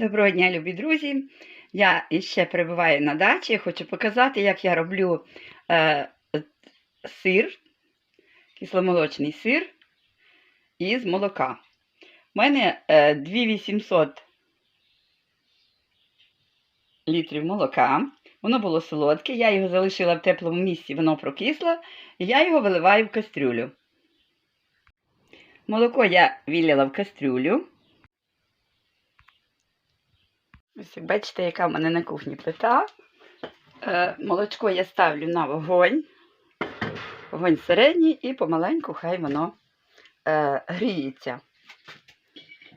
Доброго дня, любі друзі! Я ще перебуваю на дачі. Хочу показати, як я роблю е, сир, кисломолочний сир із молока. У мене е, 2800 літрів молока. Воно було солодке, я його залишила в теплому місці, воно прокисло, і я його виливаю в кастрюлю. Молоко я вилила в кастрюлю. Ось бачите, яка в мене на кухні плита. Е, молочко я ставлю на вогонь. Вогонь середній і помаленьку хай воно е, гріється.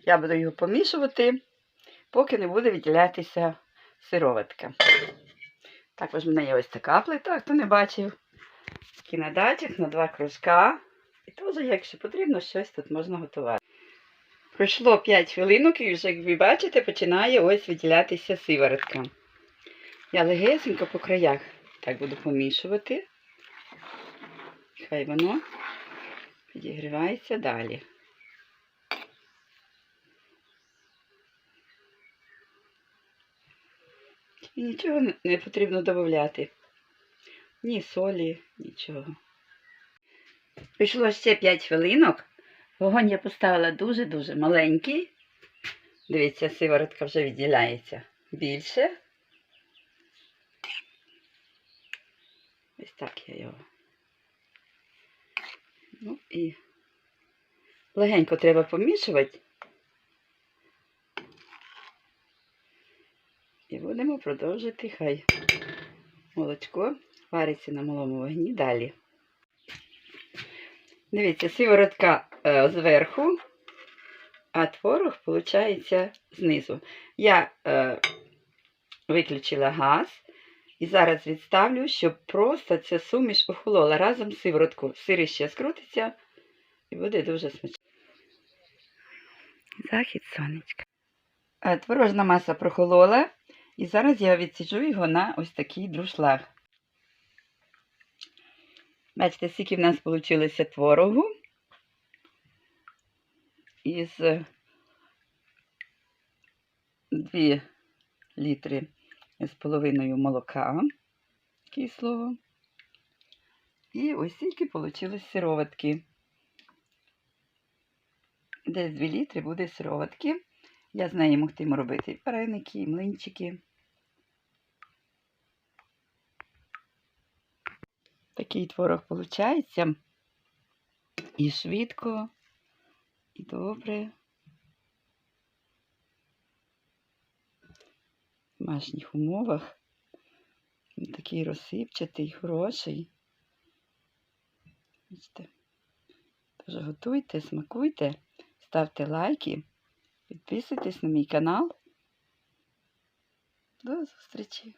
Я буду його помішувати, поки не буде відділятися сироватка. Також в мене є ось така плита, хто не бачив. Такі на дачах на два кружка. І теж, якщо потрібно, щось тут можна готувати. Пройшло 5 хвилинок і вже, як ви бачите, починає ось виділятися сиворотка. Я легесенько по краях так буду помішувати. Хай воно підігрівається далі. І нічого не- потрібно додати. Ні солі, нічого. Прийшло ще 5 хвилинок. Вогонь я поставила дуже-дуже маленький. Дивіться, сиворотка вже відділяється більше. Ось так я його. Ну і легенько треба помішувати. І будемо продовжити хай молочко вариться на малому вогні далі. Дивіться, сиворотка зверху, а творог, виходить, знизу. Я е, виключила газ і зараз відставлю, щоб просто ця суміш охолола разом з сивороткою. Сир ще скрутиться і буде дуже смачно. Захід сонечка. Е, Творожна маса прохолола, і зараз я відсіджу його на ось такий друшлаг. Бачите, скільки в нас вийшло творогу із 2 літри з половиною молока кислого. І ось скільки вийшло сироватки. Десь 2 літри буде сироватки. Я з неї могтиму робити і вареники, і млинчики. Такий творог виходить. І швидко, добре. В домашніх умовах. Він такий розсипчатий, хороший. Бачите? Тож готуйте, смакуйте, ставте лайки, підписуйтесь на мій канал. До зустрічі!